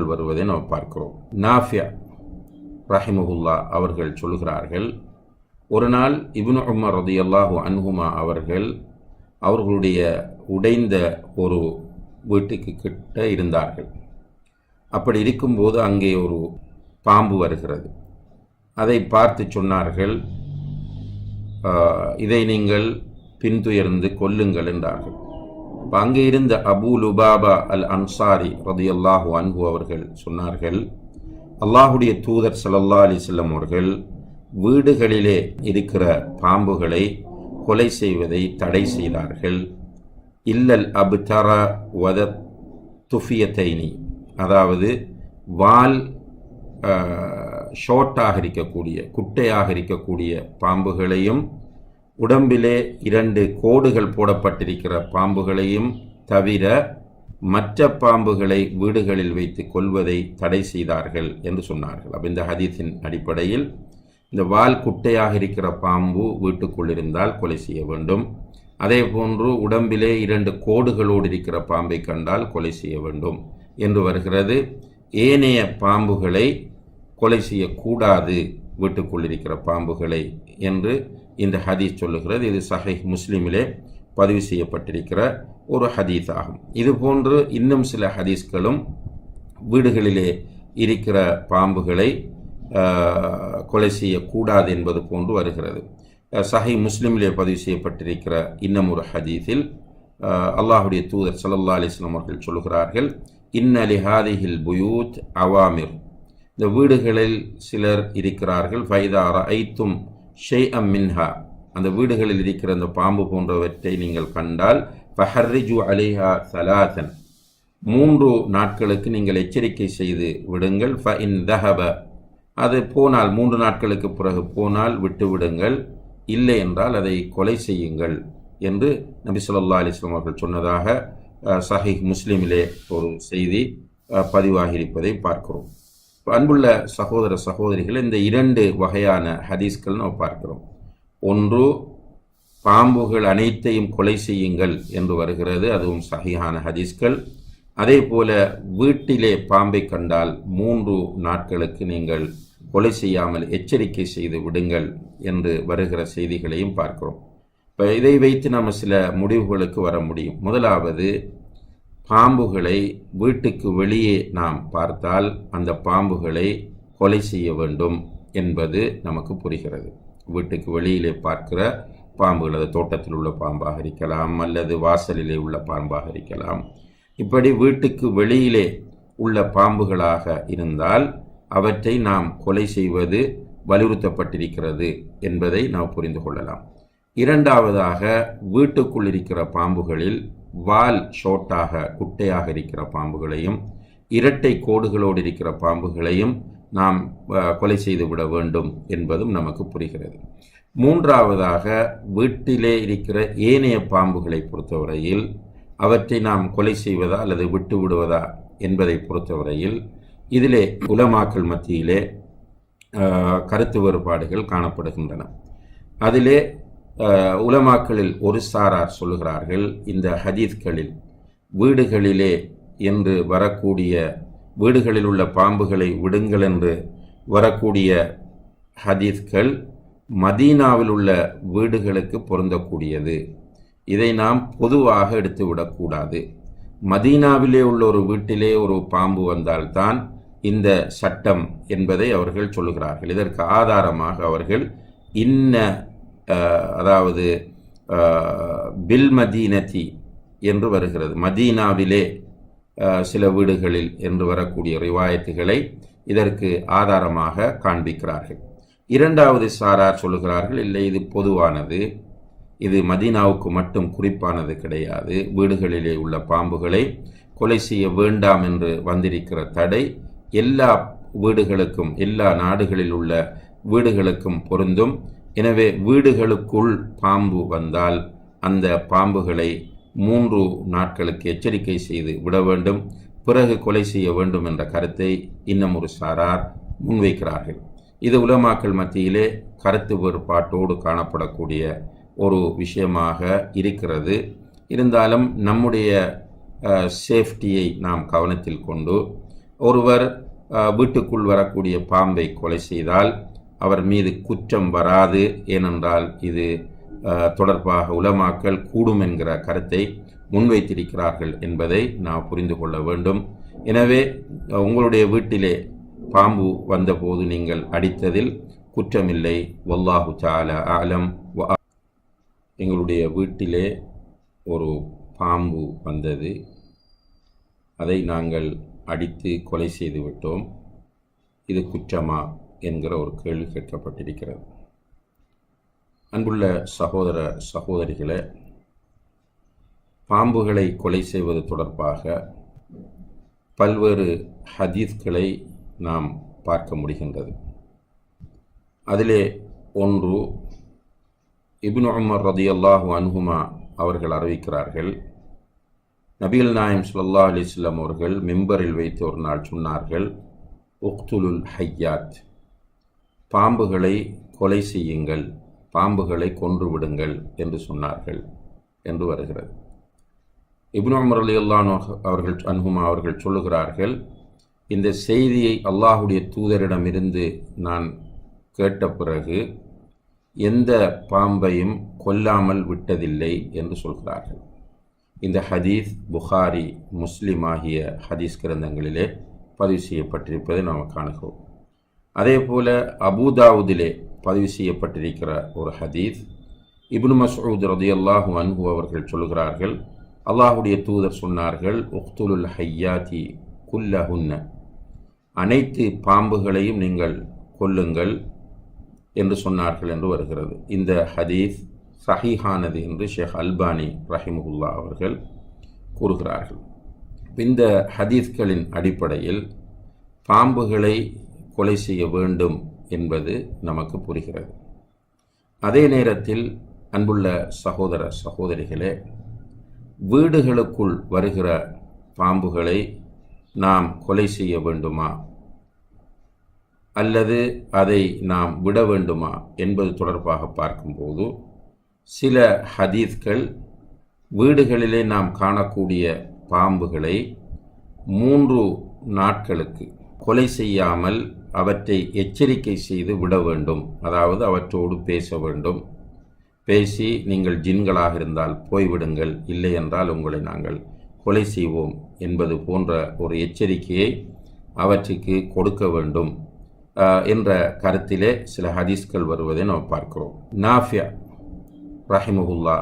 வருவதை நாம் பார்க்கிறோம். நாஃபியா ரஹிமஹுல்லா அவர்கள் சொல்கிறார்கள் ஒரு நாள் இப்னு உமர் ரதியல்லாஹு அன்ஹுமா அவர்கள் அவர்களுடைய உடைந்த ஒரு வீட்டுக்கு கிட்ட இருந்தார்கள். அப்படி இருக்கும்போது அங்கே ஒரு பாம்பு வருகிறது. அதை பார்த்து சொன்னார்கள் இதை நீங்கள் பின்துயர்ந்து கொல்லுங்கள் என்றார்கள். இப்போ அங்கே இருந்த அபூலுபாபா அல் அன்சாரி ரதியல்லாஹு அன்பு அவர்கள் சொன்னார்கள் அல்லாஹுடைய தூதர் சல்லல்லா அலைஹி அவர்கள் வீடுகளிலே இருக்கிற பாம்புகளை கொலை செய்வதை தடை செய்தார்கள். இல்லல் அபுதரா வத துஃபியத்தைனி. அதாவது வால் ஷார்ட்டாக இருக்கக்கூடிய குட்டையாக இருக்கக்கூடிய பாம்புகளையும் உடம்பிலே இரண்டு கோடுகள் போடப்பட்டிருக்கிற பாம்புகளையும் தவிர மற்ற பாம்புகளை வீடுகளில் வைத்து கொள்வதை தடை செய்தார்கள் என்று சொன்னார்கள். அப்போ இந்த ஹதீஸின் அடிப்படையில் இந்த வால் குட்டையாக இருக்கிற பாம்பு வீட்டுக்குள் இருந்தால் கொலை செய்ய வேண்டும். அதே போன்று உடம்பிலே இரண்டு கோடுகளோடு இருக்கிற பாம்பை கண்டால் கொலை செய்ய வேண்டும் என்று வருகிறது. ஏனைய பாம்புகளை கொலை செய்யக்கூடாது வீட்டுக்குள்ளிருக்கிற பாம்புகளை என்று இந்த ஹதீஸ் சொல்லுகிறது. இது சஹீஹ் முஸ்லீமிலே பதிவு செய்யப்பட்டிருக்கிற ஒரு ஹதீஸ் ஆகும் இது போன்று இன்னும் சில ஹதீஸ்களும் வீடுகளிலே இருக்கிற பாம்புகளை கொலை செய்யக்கூடாது என்பது போன்று வருகிறது. சஹை முஸ்லீமிலே பதிவு செய்யப்பட்டிருக்கிற இன்னும் ஒரு ஹதீஸில் அல்லாஹுடைய தூதர் சல்லா அலிஸ்லாம் அவர்கள் சொல்கிறார்கள் இன்ன புயூத் அவாமிர். இந்த வீடுகளில் சிலர் இருக்கிறார்கள். ஃபைதாரா ஐத்தும் ஷெய் அம் மின்ஹா. அந்த வீடுகளில் இருக்கிற அந்த பாம்பு போன்றவற்றை நீங்கள் கண்டால் ஃபஹர்ரிஜு அலிஹா சலாசன். மூன்று நாட்களுக்கு நீங்கள் எச்சரிக்கை செய்து விடுங்கள். ஃப இன் தஹப. அது போனால் மூன்று நாட்களுக்கு பிறகு போனால் விட்டு விடுங்கள். இல்லை என்றால் அதை கொலை செய்யுங்கள் என்று நபி சொல்லா அலிஸ்லாம் அவர்கள் சொன்னதாக சஹிஹ் முஸ்லீமிலே ஒரு செய்தி பதிவாகியிருப்பதை பார்க்கிறோம். அன்புள்ள சகோதர சகோதரிகள் இந்த இரண்டு வகையான ஹதீஸ்கள் நாம் பார்க்கிறோம். ஒன்று பாம்புகள் அனைத்தையும் கொலை செய்யுங்கள் என்று வருகிறது அதுவும் சகியான ஹதீஸ்கள். அதே போல வீட்டிலே பாம்பை கண்டால் மூன்று நாட்களுக்கு நீங்கள் கொலை செய்யாமல் எச்சரிக்கை செய்து விடுங்கள் என்று வருகிற செய்திகளையும் பார்க்கிறோம். இப்போ இதை வைத்து நம்ம சில முடிவுகளுக்கு வர முடியும். முதலாவது பாம்புகளை வீட்டுக்கு வெளியே நாம் பார்த்தால் அந்த பாம்புகளை கொலை செய்ய வேண்டும் என்பது நமக்கு புரிகிறது. வீட்டுக்கு வெளியிலே பார்க்கிற பாம்புகள் அது தோட்டத்தில் உள்ள பாம்பாக இருக்கலாம் அல்லது வாசலிலே உள்ள பாம்பாக இருக்கலாம். இப்படி வீட்டுக்கு வெளியிலே உள்ள பாம்புகளாக இருந்தால் அவற்றை நாம் கொலை செய்வது வலியுறுத்தப்பட்டிருக்கிறது என்பதை நாம் புரிந்து கொள்ளலாம். இரண்டாவதாக வீட்டுக்குள் இருக்கிற பாம்புகளில் வால் ஷோட்டாக குட்டையாக இருக்கிற பாம்புகளையும் இரட்டை கோடுகளோடு இருக்கிற பாம்புகளையும் நாம் கொலை செய்து விட வேண்டும் என்பதும் நமக்கு புரிகிறது. மூன்றாவதாக வீட்டிலே இருக்கிற ஏனைய பாம்புகளை பொறுத்தவரையில் அவற்றை நாம் கொலை செய்வதா அல்லது விட்டு விடுவதா என்பதை பொறுத்தவரையில் இதிலே உலமாக்கள் மத்தியிலே கருத்து வேறுபாடுகள் காணப்படுகின்றன. அதிலே உலமாக்களில் ஒரு சாரார் சொல்லுகிறார்கள் இந்த ஹதீஸ்களில் வீடுகளிலே என்று வரக்கூடிய வீடுகளில் உள்ள பாம்புகளை விடுங்கள் என்று வரக்கூடிய ஹதீஸ்கள் மதீனாவில் உள்ள வீடுகளுக்கு பொருந்தக்கூடியது. இதை நாம் பொதுவாக எடுத்து விடக்கூடாது. மதீனாவிலே உள்ள ஒரு வீட்டிலே ஒரு பாம்பு வந்தால்தான் இந்த சட்டம் என்பதை அவர்கள் சொல்லுகிறார்கள். இதற்கு ஆதாரமாக அவர்கள் இன்ன அதாவது பில் மதீனதி என்று வருகிறது. மதீனாவிலே சில வீடுகளில் என்று வரக்கூடிய ரிவாயத்துகளை இதற்கு ஆதாரமாக காண்பிக்கிறார்கள். இரண்டாவது சாரார் சொல்லுகிறார்கள் இல்லை இது பொதுவானது. இது மதீனாவுக்கு மட்டும் குறிப்பானது கிடையாது. வீடுகளிலே உள்ள பாம்புகளை கொலை செய்ய வேண்டாம் என்று வந்திருக்கிற தடை எல்லா வீடுகளுக்கும் எல்லா நாடுகளில் உள்ள வீடுகளுக்கும் பொருந்தும். எனவே வீடுகளுக்குள் பாம்பு வந்தால் அந்த பாம்புகளை மூன்று நாட்களுக்கு எச்சரிக்கை செய்து விட வேண்டும். பிறகு கொலை செய்ய வேண்டும் என்ற கருத்தை இன்னும் ஒரு சாரார் முன்வைக்கிறார்கள். இது உலமாக்கள் மத்தியிலே கருத்து வேறுபாட்டோடு காணப்படக்கூடிய ஒரு விஷயமாக இருக்கிறது. இருந்தாலும் நம்முடைய சேஃப்டியை நாம் கவனத்தில் கொண்டு ஒருவர் வீட்டுக்குள் வரக்கூடிய பாம்பை கொலை செய்தால் அவர் மீது குற்றம் வராது ஏனென்றால் இது தொடர்பாக உலமாக்கல் கூடும் என்கிற கருத்தை முன்வைத்திருக்கிறார்கள் என்பதை நாம் புரிந்து கொள்ள வேண்டும். எனவே உங்களுடைய வீட்டிலே பாம்பு வந்தபோது நீங்கள் அடித்ததில் குற்றமில்லை. வல்லாஹு சால ஆலம் எங்களுடைய வீட்டிலே ஒரு பாம்பு வந்தது. அதை நாங்கள் அடித்து கொலை செய்து விட்டோம். இது குற்றமா? என்கிற ஒரு கேள்வி கேட்கப்பட்டிருக்கிறது. அன்புள்ள சகோதர சகோதரிகளே பாம்புகளை கொலை செய்வது தொடர்பாக பல்வேறு ஹதீஸ்களை நாம் பார்க்க முடிகின்றது. அதிலே ஒன்று இப்னு உமர் ரதியல்லாஹு அன்ஹுமா அவர்கள் அறிவிக்கிறார்கள் நபிகள் நாயம் சுல்லா அலிஸ்லாம் அவர்கள் மெம்பரில் வைத்து ஒரு நாள் சொன்னார்கள் உக்துலுல் ஹையாத் பாம்புகளை கொலை செய்யுங்கள் பாம்புகளை கொன்று விடுங்கள் என்று சொன்னார்கள் என்று வருகிறது. இப்னு உமர் ரலியல்லாஹு அவர்கள் அன்ஹுமா அவர்கள் சொல்லுகிறார்கள் இந்த செய்தியை அல்லாஹுடைய தூதரிடமிருந்து நான் கேட்ட பிறகு எந்த பாம்பையும் கொல்லாமல் விட்டதில்லை என்று சொல்கிறார்கள். இந்த ஹதீஸ் புகாரி முஸ்லிம் ஆகிய ஹதீஸ் கிரந்தங்களிலே பதிவு செய்யப்பட்டிருப்பதை நாம் காணுகிறோம். அதே போல அபூதாவுதிலே பதிவு செய்யப்பட்டிருக்கிற ஒரு ஹதீஸ். இப்னு மசூத் ரதி அல்லாஹு அன்ஹு அவர்கள் சொல்கிறார்கள் அல்லாஹுடைய தூதர் சொன்னார்கள் உக்துலுல் ஹையாதி குல்லஹுன்ன. அனைத்து பாம்புகளையும் நீங்கள் கொல்லுங்கள் என்று சொன்னார்கள் என்று வருகிறது. இந்த ஹதீஸ் சஹீஹானது என்று ஷேக் அல்பானி ரஹிமுல்லா அவர்கள் கூறுகிறார்கள். இந்த ஹதீஸ்களின் அடிப்படையில் பாம்புகளை கொலை செய்ய வேண்டும் என்பது நமக்கு புரிகிறது. அதே நேரத்தில் அன்புள்ள சகோதர சகோதரிகளே வீடுகளுக்குள் வருகிற பாம்புகளை நாம் கொலை செய்ய வேண்டுமா? அல்லது அதை நாம் விட வேண்டுமா என்பது தொடர்பாக பார்க்கும்போது சில ஹதீஸ்கள் வீடுகளிலே நாம் காணக்கூடிய பாம்புகளை மூன்று நாட்களுக்கு கொலை செய்யாமல் அவற்றை எச்சரிக்கை செய்து விட வேண்டும். அதாவது அவற்றோடு பேச வேண்டும். பேசி நீங்கள் ஜின்களாக இருந்தால் போய்விடுங்கள். இல்லை என்றால் உங்களை நாங்கள் கொலை செய்வோம் என்பது போன்ற ஒரு எச்சரிக்கையை அவற்றுக்கு கொடுக்க வேண்டும் என்ற கருத்திலே சில ஹதீஸ்கள் வருவதை நாம் பார்க்கிறோம். நாஃபியா ரஹிமஹுல்லா